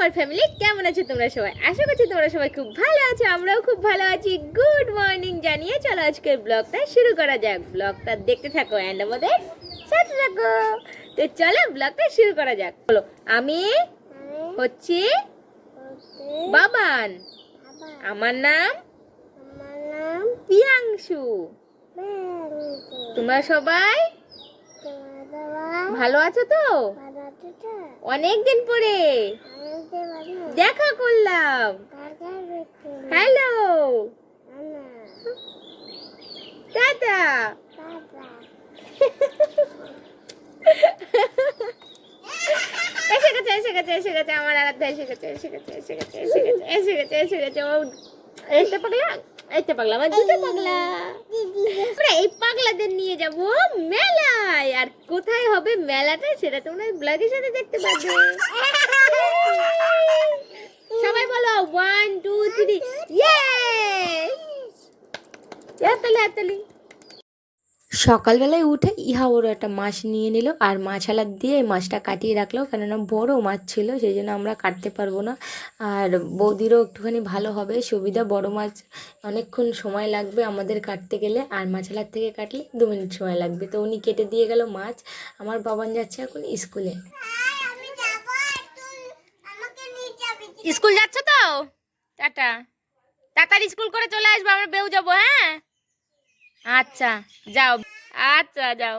আমার ফ্যামিলি কেমন আছো তোমরা সবাই? আশা করছি তোমরা সবাই খুব ভালো আছো, আমরাও খুব ভালো আছি। গুড মর্নিং জানিয়ে চলো আজকের ব্লগটা শুরু করা যাক। ব্লগটা দেখতে থাকো অ্যান্ড আমাদের সাথে থাকো। তো চলো ব্লগটা শুরু করা যাক। বলো, আমি হচ্ছি বাবান। আমার নাম পিয়াংশু তোমরা সবাই ভালো আছো তো? অনেক দিন পরে দেখা করলাম হ্যালো টাটা এসে গেছে এসে গেছে এসে গেছে আমার আরাধ্যা এসে গেছে এসে গেছে এসে গেছে এসে গেছে এসে গেছে এসে গেছে ও এইতে পাগলা এইতে পাগলা আমার দুটো পাগলা? আমরা এই পাগলাদের নিয়ে যাব মেলায়। আর কোথায় হবে মেলাটা সেটা তোমরা ব্লগের সাথে দেখতে পাবে সবাই বলো ওয়ান টু থ্রি ইয়ে হাততালি হাততালি সকালবেলায় উঠে ইহা ওর একটা মাছ নিয়ে নিল আর মাছ আলাদ দিয়ে মাছটা কাটিয়ে রাখল, কেননা বড় মাছ ছিল, সেই জন্য আমরা কাটতে পারব না। আর বৌদিরও একটুখানি ভালো হবে, সুবিধা, বড় মাছ অনেকক্ষণ সময় লাগবে আমাদের কাটতে গেলে, আর মাছ আলাদ থেকে কাটলে দু মিনিট সময় লাগবে। তো উনি কেটে দিয়ে গেল মাছ, আমার বাবান যাচ্ছে এখন স্কুলে। স্কুল যাচ্ছ তো? টাটা। তাড়াতাড়ি স্কুল করে চলে আসবে, আমরা বেউ যাব হ্যাঁ? আচ্ছা যাও। আচ্ছা যাও।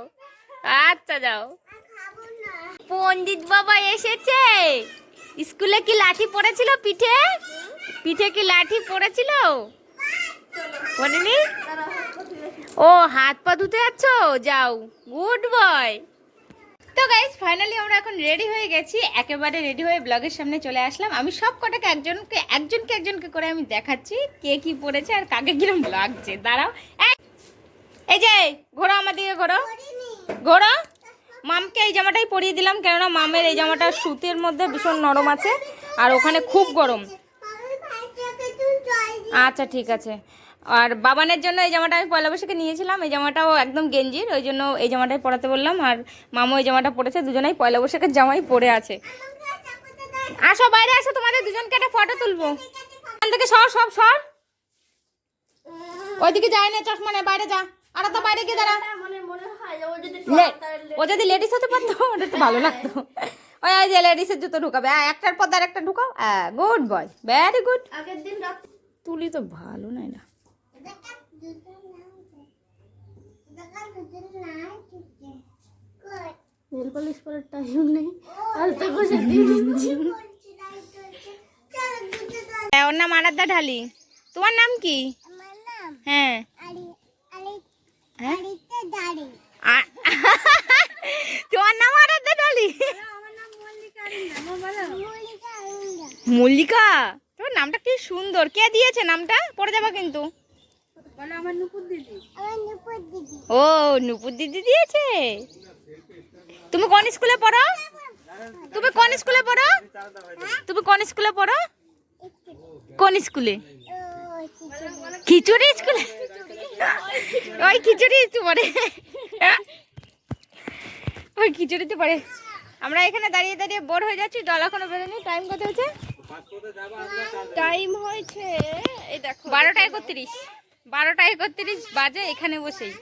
আচ্ছা যাও। পণ্ডিত বাবা এসেছে। স্কুলে কি লাঠি পড়েছিল পিঠে? পিঠে কি লাঠি পড়েছিল? ও, হাত পা ধুতে যাচ্ছ? যাও। Good boy. তো গাইজ ফাইনালি আমরা এখন রেডি হয়ে গেছি। একেবারে রেডি হয়ে ব্লগের সামনে চলে আসলাম। আমি সব কটাকে একজনকে একজনকে একজনকে করে আমি দেখাচ্ছি কে কি পড়েছে আর কাকে কিরম লাগছে। দাঁড়াও। এই- যে ঘোরো আমার দিকে ঘোরো ঘোরো মামকে এই জামাটাই পরিয়ে দিলাম, কেননা মামের এই জামাটা সুতির মধ্যে ভীষণ নরম আছে, আর ওখানে খুব গরম। আচ্ছা ঠিক আছে। আর বাবানের জন্য এই জামাটা আমি পয়লা বৈশাখে নিয়েছিলাম, এই জামাটাও একদম গেঞ্জির, ওই জন্য এই জামাটাই পরাতে বললাম, আর মামু এই জামাটা পরেছে, দুজনেই পয়লা বৈশাখের জামাই পরে আছে। আসো, বাইরে আসো, তোমাদের দুজনকে একটা ফটো তুলবো। এখান থেকে সর সব সর। ওইদিকে যায় না, চশমা নে, বাইরে যা। আর তো বাইরে গিয়ে দাঁড়া। ও যদি লেডিস হতে পারতো ওটা একটু ভালো লাগতো। ওই যে লেডিসের জুতো ঢুকাবে। একটার পর আর একটা ঢুকাও। গুড বয় ভেরি গুড আগের দিন তুলি তো ভালো নাই না। নেল পলিশ করার টাইম নেই। তো দিচ্ছি। হ্যাঁ, ওর নাম আরাধ্যা ঢালি। তোমার নাম কি? আমার নাম হ্যাঁ। হ্যাঁ? তোমার নাম আরাধ্যা আমার মল্লিকা তোমার নামটা কি সুন্দর। কে দিয়েছে নামটা? পড়ে যাবা কিন্তু। ও নুপুর দিদি দিয়েছে? তুমি কোন স্কুলে পড়ো? তুমি কোন স্কুলে পড়ো? তুমি কোন স্কুলে পড়ো? কোন স্কুলে? খিচুড়ি স্কুলে? ওই খিচুড়ি তো পড়ে ওই খিচুড়িতে পড়ে আমরা এখানে দাঁড়িয়ে দাঁড়িয়ে বোর হয়ে যাচ্ছি জল এখনও বেরোনি টাইম কত হয়েছে? টাইম হয়েছে এই দেখো। বারোটা একত্রিশ। বারোটা একত্রিশ বাজে এখানে বসেই।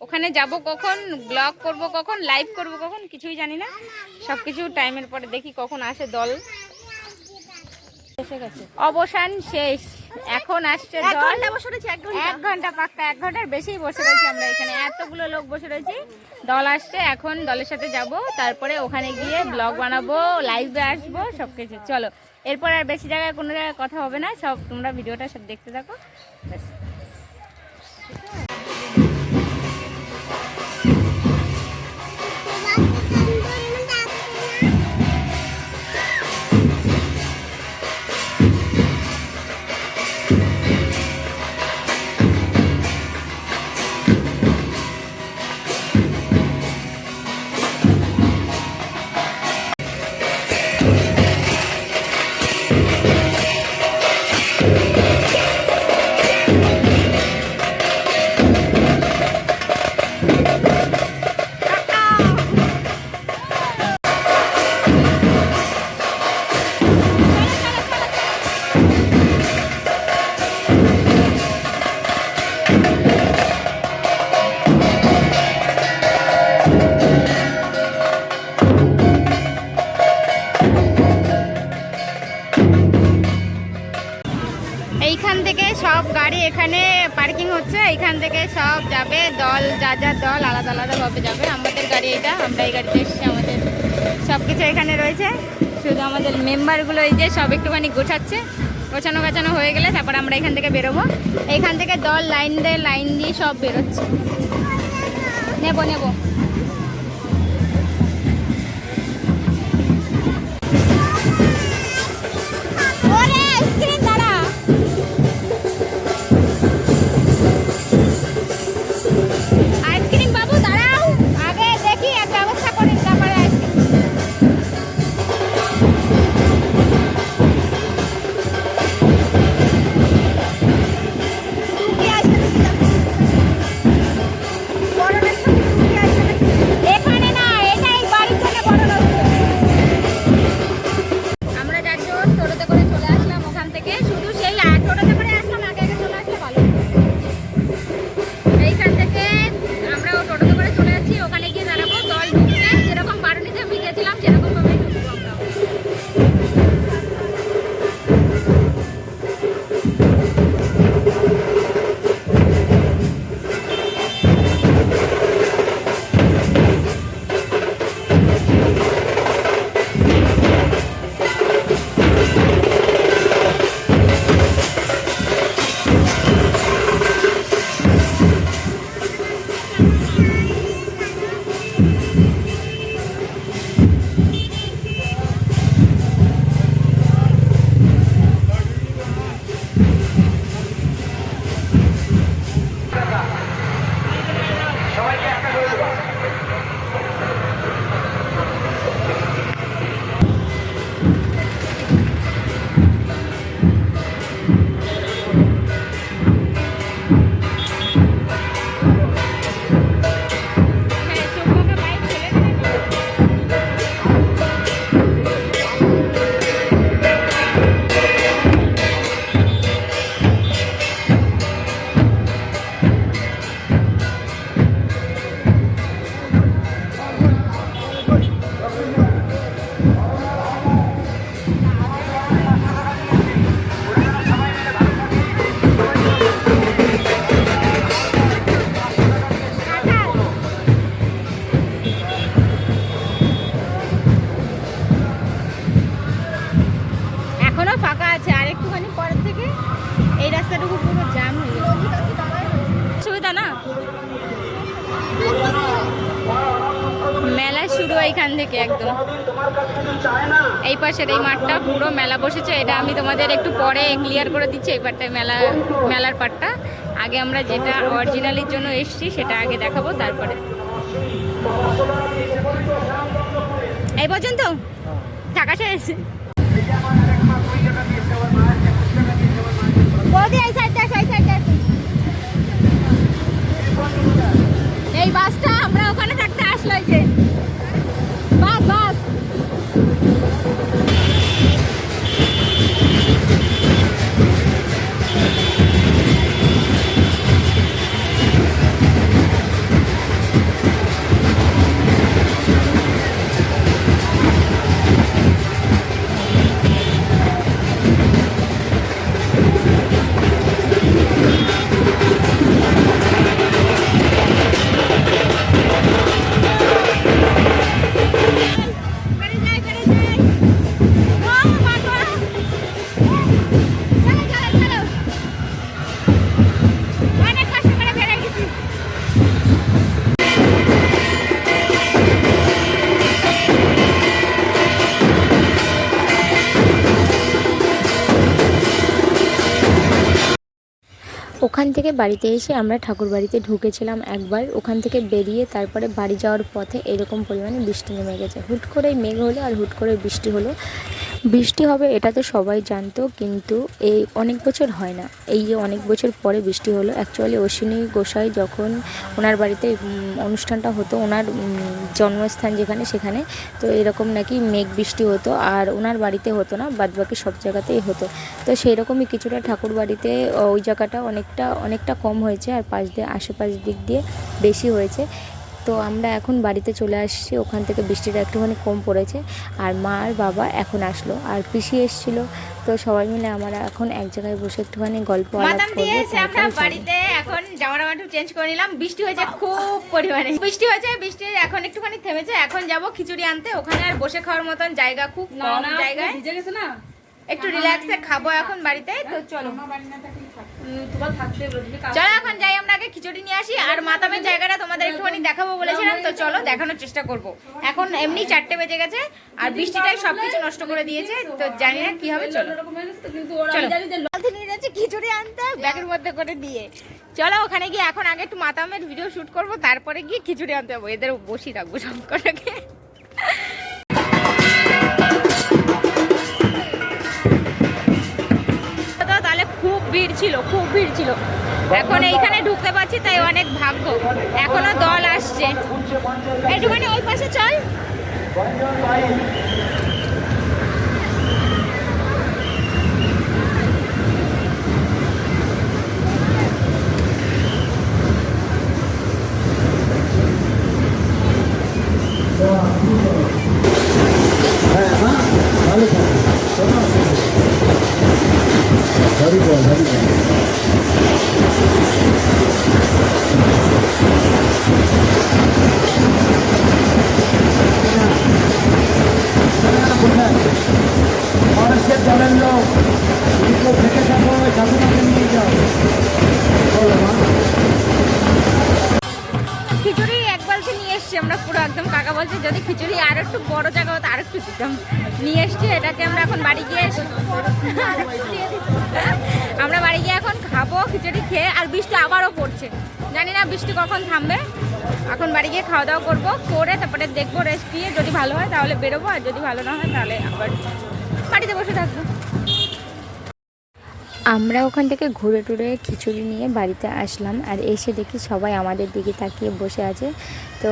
ওখানে যাব কখন ব্লগ করব কখন লাইভ করব কখন কিছুই জানি না। সব কিছু টাইমের পরে দেখি কখন আসে দল। এসে গেছে। অবসান শেষ। এখন আসছে এক এক ঘণ্টা। পাক্কা এক ঘণ্টার বেশি বসে রয়েছি আমরা এখানে। এতগুলো লোক বসে রয়েছি। দল আসছে এখন দলের সাথে যাব। তারপরে ওখানে গিয়ে ব্লগ বানাবো লাইভে আসব সব কিছু চলো এরপর আর বেশি জায়গায় কোনো জায়গায় কথা হবে না। সব তোমরা ভিডিওটা সব দেখতে থাকো। ব্যাস। দল আলাদা আলাদাভাবে যাবে। আমাদের গাড়ি এটা, আমরা এই গাড়িতে এসেছি, আমাদের সব কিছু এখানে রয়েছে। শুধু আমাদের মেম্বারগুলো এই যে সব একটুখানি গোছাচ্ছে, গোছানো গাছানো হয়ে গেলে তারপর আমরা এখান থেকে বেরোবো। এখান থেকে দল লাইন দিয়ে লাইন দিয়ে সব বেরোচ্ছে। নেব নেব। এইখান থেকে একদম। এই পাশের এই মাঠটা পুরো মেলা বসেছে, এটা আমি তোমাদের একটু পরে ক্লিয়ার করে দিচ্ছি, এই পাটটায় মেলা, মেলার পাটটা আগে আমরা যেটা অরিজিনালির জন্য এসছি, সেটা আগে দেখাবো, তারপরে। এই পর্যন্ত? টাকা শেষ। এই বাসটা আমরা ওখানে থাকতে আসলো যে। Thank you. ওখান থেকে বাড়িতে এসে আমরা ঠাকুর বাড়িতে ঢুকেছিলাম একবার। ওখান থেকে বেরিয়ে তারপরে বাড়ি যাওয়ার পথে এরকম পরিমাণে বৃষ্টি নেমে গেছে। হুট করে মেঘ হলো আর হুট করে বৃষ্টি হলো। বৃষ্টি হবে, এটা তো সবাই জানতো, কিন্তু এই অনেক বছর হয় না। এই যে অনেক বছর পরে বৃষ্টি হলো অ্যাকচুয়ালি অশ্বিনী গোসাই যখন ওনার বাড়িতে অনুষ্ঠানটা হতো, ওনার জন্মস্থান যেখানে, সেখানে, তো এরকম নাকি মেঘ বৃষ্টি হতো, আর ওনার বাড়িতে হতো না, বাদবাকি সব জায়গাতেই হতো। তো সেই রকমই কিছুটা ঠাকুর বাড়িতে, ওই জায়গাটা অনেকটা অনেকটা কম হয়েছে, আর পাশ দিয়ে, আশেপাশ দিক দিয়ে বেশি হয়েছে। তো আমরা এখন বাড়িতে চলে আসছি। ওখান থেকে বৃষ্টিটা একটুখানি কম পড়েছে আর মা আর বাবা এখন আসলো। আর পিসি এসেছিল। তো সবাই মিলে আমরা এখন এক জায়গায় বসে একটুখানি গল্প আমরা বাড়িতে এখন জামা টামা একটু চেঞ্জ করে নিলাম। বৃষ্টি হয়েছে খুব পরিমাণে। বৃষ্টি হয়েছে বৃষ্টি এখন একটুখানি থেমেছে। এখন যাব খিচুড়ি আনতে। ওখানে আর বসে খাওয়ার মতন জায়গা খুব জায়গায়। ভিজে গেছে না? একটু রিল্যাক্সে খাব এখন বাড়িতে তো চলো। চলো এখন যাই আমরা আগে খিচুড়ি নিয়ে আসি আর মাতামের জায়গাটা তোমাদের একটুখানি দেখাবো বলেছিলাম তো চলো দেখানোর চেষ্টা করব। এখন এমনি চারটে বেজে গেছে আর বৃষ্টিটাই সবকিছু নষ্ট করে দিয়েছে তো জানি না কি হবে চলো। এরকম গেছে তো, কিন্তু ওরা চলো। নিয়ে যাচ্ছে খিচুড়ি আনতে ব্যাগের মধ্যে করে দিয়ে। চলো ওখানে গিয়ে এখন আগে একটু মাতামের ভিডিও শুট করব তারপরে গিয়ে খিচুড়ি আনতে যাব এদের বসি রাখব সব ছিল খুব ভিড় ছিল। এখন এইখানে ঢুকতে পারছি তাই অনেক ভাগ্য। এখনও দল আসছে। একটুখানি ওই পাশে চল। মানুষের আমরা পুরো একদম কাকা বলছে, যদি খিচুড়ি আর একটু বড় জায়গা হতো, আর একটু দিতাম। নিয়ে এসছি, এটাকে আমরা এখন বাড়ি গিয়ে আমরা বাড়ি গিয়ে এখন খাব খিচুড়ি খেয়ে, আর বৃষ্টি আবারও পড়ছে। জানি না বৃষ্টি কখন থামবে। এখন বাড়ি গিয়ে খাওয়া দাওয়া করব, করে তারপরে দেখব রেস্ট নিয়ে যদি ভালো হয় তাহলে বেরোবো, আর যদি ভালো না হয় তাহলে আবার বাড়িতে বসে থাকব। আমরা ওখান থেকে ঘুরে টুরে খিচুড়ি নিয়ে বাড়িতে আসলাম আর এসে দেখি সবাই আমাদের দিকে তাকিয়ে বসে আছে। তো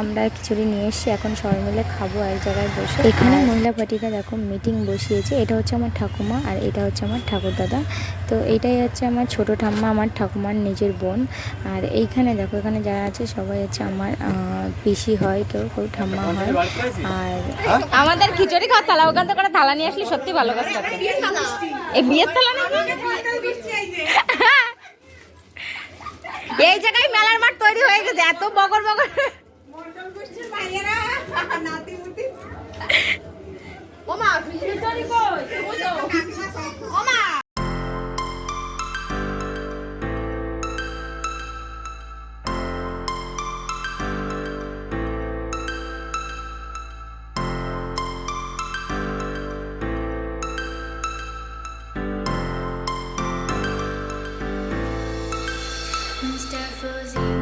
আমরা খিচুড়ি নিয়ে এসেছি এখন সবাই মিলে খাব এক জায়গায় বসে। এখানে মহিলা পার্টিটা দেখো মিটিং বসিয়েছে এটা হচ্ছে আমার ঠাকুমা আর এটা হচ্ছে আমার ঠাকুর দাদা। তো এটাই হচ্ছে আমার ছোট ঠাম্মা আমার ঠাকুমার নিজের বোন। আর এইখানে দেখো এখানে যারা আছে সবাই হচ্ছে আমার পিসি হয় কেউ কেউ ঠাম্মা হয়। আর আমাদের খিচুড়ি খাওয়ার থালা ওখান থেকে করে থালা নিয়ে আসলে সত্যি ভালো কাজ করতে এই বিয়ের থালা এই জায়গায় মেলার মাঠ তৈরি হয়ে গেছে এত বগর বগর। Mr. Fuzzy.